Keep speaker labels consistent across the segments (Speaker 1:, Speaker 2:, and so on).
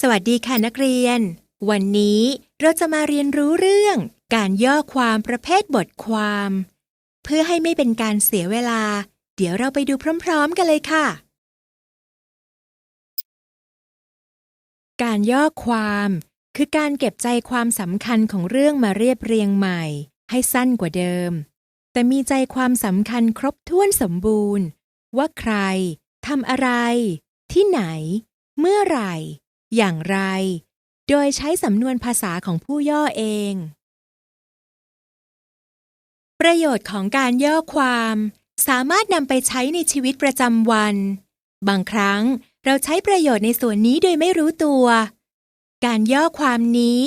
Speaker 1: สวัสดีค่ะนักเรียน วันนี้เราจะมาเรียนรู้เรื่อง การย่อความประเภทบทความ เพื่อให้ไม่เป็นการเสียเวลา เดี๋ยวเราไปดูพร้อม ๆ กันเลยค่ะ การย่อความ คือการเก็บใจความสำคัญของเรื่องมาเรียบเรียงใหม่ ให้สั้นกว่าเดิม แต่มีใจความสำคัญครบถ้วนสมบูรณ์ ว่าใครทำอะไร ที่ไหน เมื่อไหร่ อย่างไร โดยใช้สำนวนภาษาของผู้ย่อเอง ประโยชน์ของการย่อความ สามารถนำไปใช้ในชีวิตประจำวัน บางครั้งเราใช้ประโยชน์ในส่วนนี้โดยไม่รู้ตัว การย่อความนี้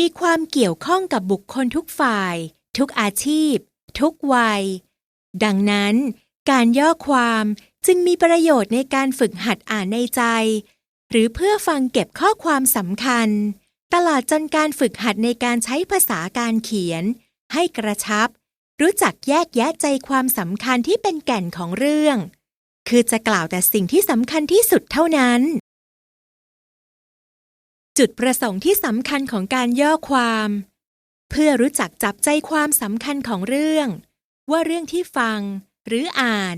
Speaker 1: มีความเกี่ยวข้องกับบุคคลทุกฝ่าย ทุกอาชีพ ทุกวัย ดังนั้น การย่อความจึงมีประโยชน์ในการฝึกหัดอ่านในใจ หรือเพื่อฟังเก็บข้อความสำคัญ ตลอดจนการฝึกหัดในการใช้ภาษาการเขียน ให้กระชับ รู้จักแยกแยะใจความสำคัญที่เป็นแก่นของเรื่อง คือจะกล่าวแต่สิ่งที่สำคัญที่สุดเท่านั้น จุดประสงค์ที่สำคัญของการย่อความ เพื่อรู้จักจับใจความสำคัญของเรื่อง ว่าเรื่องที่ฟัง หรืออ่าน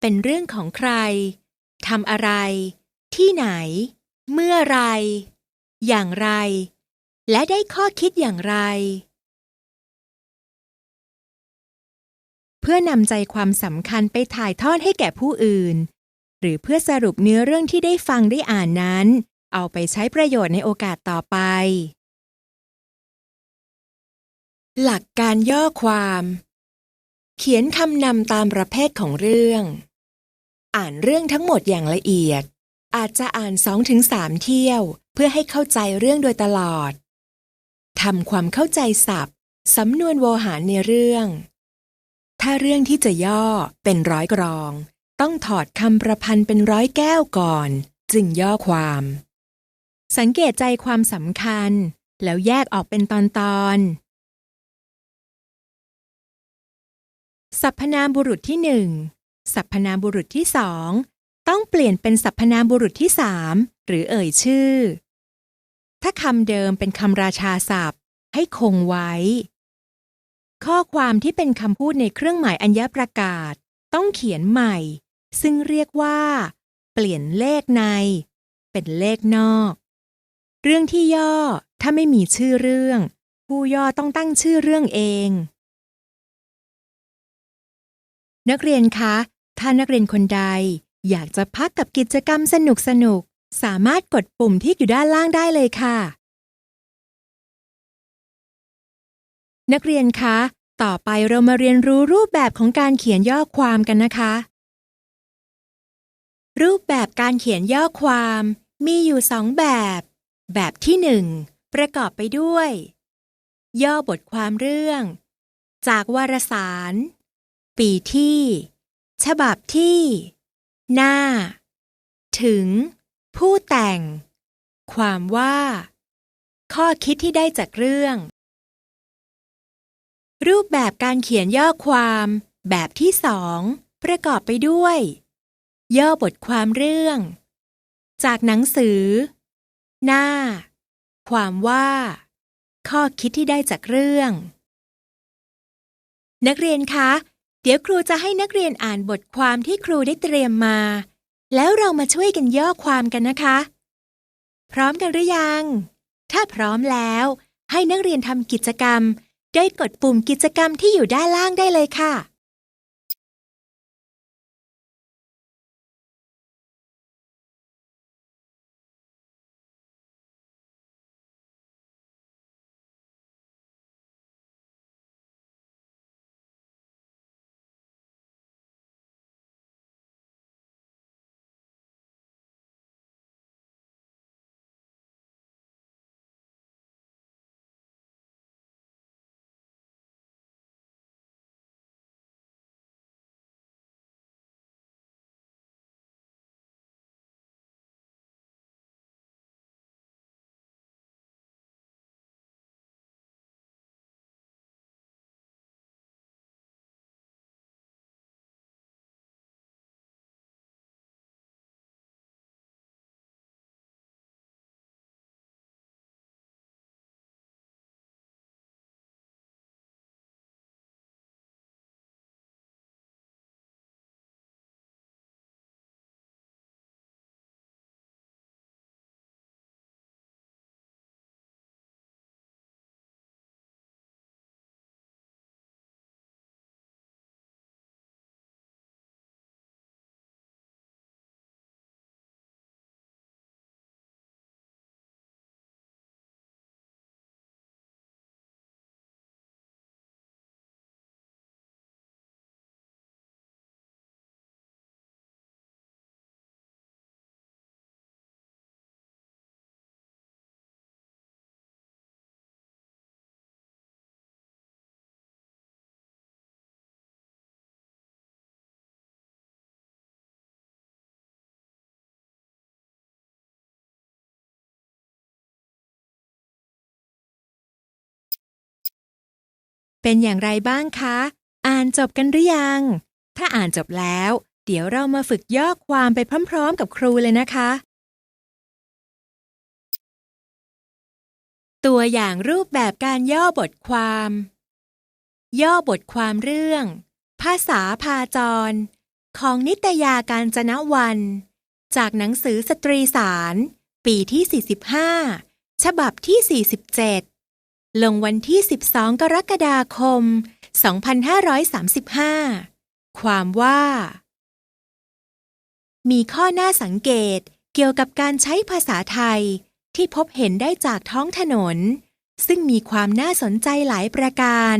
Speaker 1: เป็นเรื่องของใครทำอะไร ที่ไหน เมื่อไร อย่างไร และได้ข้อคิดอย่างไร เพื่อนำใจความสำคัญไปถ่ายทอดให้แก่ผู้อื่น หรือเพื่อสรุปเนื้อเรื่องที่ได้ฟังได้อ่านนั้น เอาไปใช้ประโยชน์ในโอกาสต่อไป หลักการย่อความ เขียนคำนำตามประเภทของเรื่อง อ่านเรื่องทั้งหมดอย่างละเอียด อาจจะอ่านสองถึงสามเที่ยว เพื่อให้เข้าใจเรื่องโดยตลอดทำความเข้าใจศัพท์สำนวนโวหารในเรื่อง ถ้าเรื่องที่จะย่อเป็นร้อยกรอง ต้องถอดคำประพันธ์เป็นร้อยแก้วก่อน จึงย่อความ สังเกตใจความสำคัญ แล้วแยกออกเป็นตอนตอนสรรพนามบุรุษที่หนึ่งสรรพนามบุรุษที่สอง ต้องเปลี่ยนเป็นสรรพนามบุรุษที่สามหรือเอ่ยชื่อ ถ้าคำเดิมเป็นคำราชาศัพท์ ให้คงไว้ ข้อความที่เป็นคำพูดในเครื่องหมายอัญญประกาศ ต้องเขียนใหม่ ซึ่งเรียกว่า เปลี่ยนเลขใน เป็นเลขนอก เรื่องที่ย่อถ้าไม่มีชื่อเรื่อง ผู้ย่อต้องตั้งชื่อเรื่องเอง นักเรียนคะถ้านักเรียนคนใด อยากจะพักกับกิจกรรมสนุกสนุกๆสามารถกดปุ่มที่อยู่ด้านล่างได้เลยค่ะ นักเรียนคะ ต่อไปเรามาเรียนรู้รูปแบบของการเขียนย่อความกันนะคะ รูปแบบการเขียนย่อความ มีอยู่สองแบบ แบบที่หนึ่งประกอบไปด้วย ย่อบทความเรื่อง จากวารสาร ปีที่ ฉบับที่ หน้า ถึง ผู้แต่ง ความว่า ข้อคิดที่ได้จากเรื่อง รูปแบบการเขียนย่อความ แบบที่สองประกอบไปด้วย ย่อบทความเรื่อง จากหนังสือ หน้า ความว่า ข้อคิดที่ได้จากเรื่อง นักเรียนคะ เดี๋ยวครูจะให้นักเรียนอ่านบทความที่ครูได้เตรียมมา แล้วเรามาช่วยกันย่อความกันนะคะ พร้อมกันหรือยัง ถ้าพร้อมแล้ว ให้นักเรียนทำกิจกรรม โดยกดปุ่มกิจกรรมที่อยู่ด้านล่างได้เลยค่ะ เป็นอย่างไรบ้างคะ อ่านจบกันหรือยัง ถ้าอ่านจบแล้ว เดี๋ยวเรามาฝึกย่อความไปพร้อมๆ กับครูเลยนะคะ ตัวอย่างรูปแบบการย่อบทความ ย่อบทความเรื่อง ภาษาพาจร ของนิตยาการจนวัน จากหนังสือสตรีสาร ปีที่ 45 ฉบับที่ 47 ลงวันที่ 12 กรกฎาคม 2535 ความว่า มีข้อน่าสังเกตเกี่ยวกับการใช้ภาษาไทยที่พบเห็นได้จากท้องถนน ซึ่งมีความน่าสนใจหลายประการ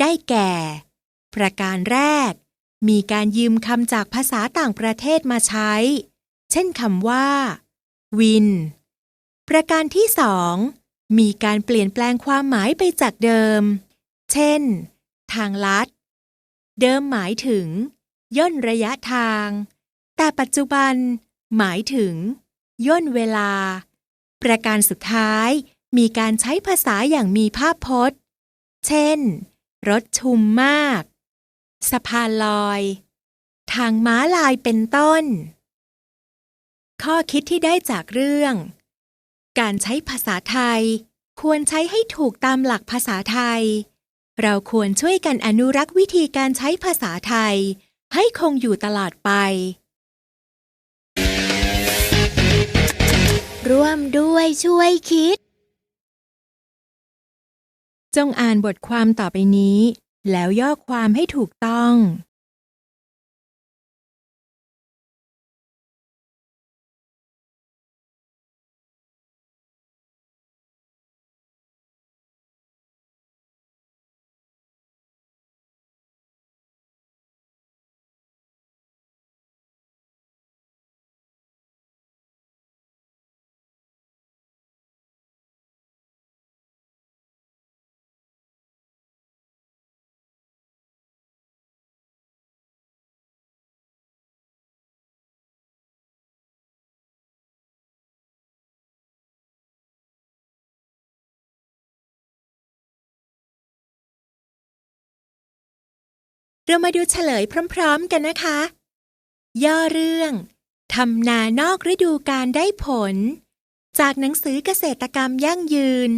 Speaker 1: ได้แก่ ประการแรก มีการยืมคำจากภาษาต่างประเทศมาใช้ เช่นคำว่า วิน ประการที่สอง มีการเปลี่ยนแปลงความหมายไปจากเดิม เช่น ทางลัด เดิมหมายถึง ย่นระยะทาง แต่ปัจจุบัน หมายถึง ย่นเวลา ประการสุดท้าย มีการใช้ภาษาอย่างมีภาพพจน์ เช่น รถชุมมาก สะพานลอย ทางม้าลายเป็นต้น ข้อคิดที่ได้จากเรื่อง การใช้ภาษาไทย ควรใช้ให้ถูกตามหลักภาษาไทย เราควรช่วยกันอนุรักษ์วิธีการใช้ภาษาไทย ให้คงอยู่ตลอดไป
Speaker 2: ร่วมด้วยช่วยคิด
Speaker 1: จงอ่านบทความต่อไปนี้ แล้วย่อความให้ถูกต้อง เรามาดูเฉลยพร้อมๆกันนะคะ ย่อเรื่องทำนานอกฤดูกาลได้ผล จากหนังสือเกษตรกรรมยั่งยืน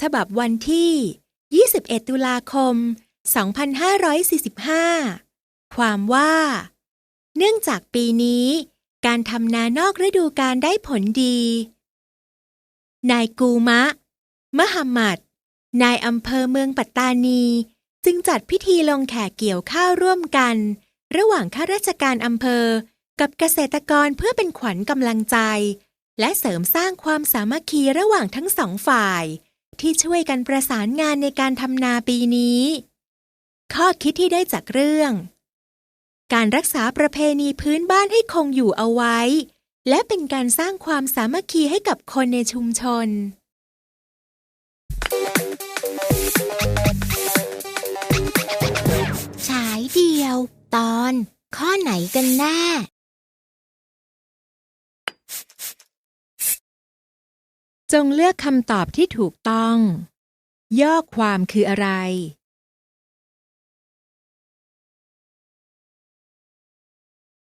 Speaker 1: ฉบับวันที่ 21 ตุลาคม 2545 ความว่า เนื่องจากปีนี้ การทำนานอกฤดูกาลได้ผลดี นายกูมะ มหมมัด นายอำเภอเมืองปัตตานี จึงจัดพิธีลงแขกเกี่ยวข้าวร่วมกัน ระหว่างข้าราชการอำเภอ กับเกษตรกรเพื่อเป็นขวัญกำลังใจ และเสริมสร้างความสามัคคีระหว่างทั้งสองฝ่าย ที่ช่วยกันประสานงานในการทำนาปีนี้ ข้อคิดที่ได้จากเรื่อง การรักษาประเพณีพื้นบ้านให้คงอยู่เอาไว้ และเป็นการสร้างความสามัคคีให้กับคนในชุมชน
Speaker 2: ตอน ข้อไหนกันแน่
Speaker 1: จงเลือกคำตอบที่ถูกต้อง ย่อความคืออะไร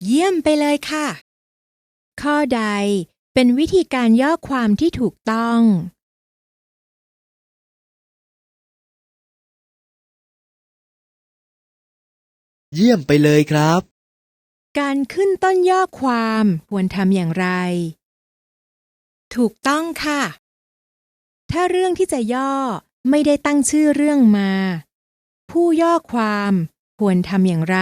Speaker 1: เยี่ยมไปเลยค่ะ ข้อใดเป็นวิธีการย่อความที่ถูกต้อง
Speaker 3: เยี่ยมไปเลยครับ
Speaker 1: การขึ้นต้นย่อความควรทำอย่างไร ถูกต้องค่ะ ถ้าเรื่องที่จะย่อไม่ได้ตั้งชื่อเรื่องมา ผู้ย่อความควรทำอย่างไร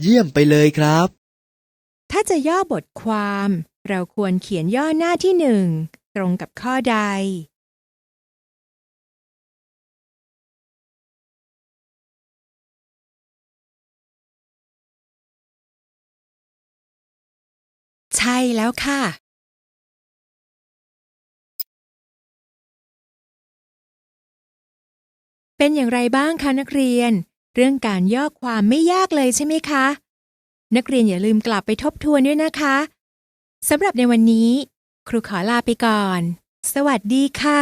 Speaker 3: เยี่ยมไปเลยครับ
Speaker 1: ถ้าจะย่อบทความ เราควรเขียนย่อหน้าที่หนึ่งตรงกับข้อใด ใช่แล้วค่ะ เป็นอย่างไรบ้างคะนักเรียน เรื่องการย่อความไม่ยากเลยใช่ไหมคะ นักเรียนอย่าลืมกลับไปทบทวนด้วยนะคะสำหรับในวันนี้ ครูขอลาไปก่อน สวัสดีค่ะ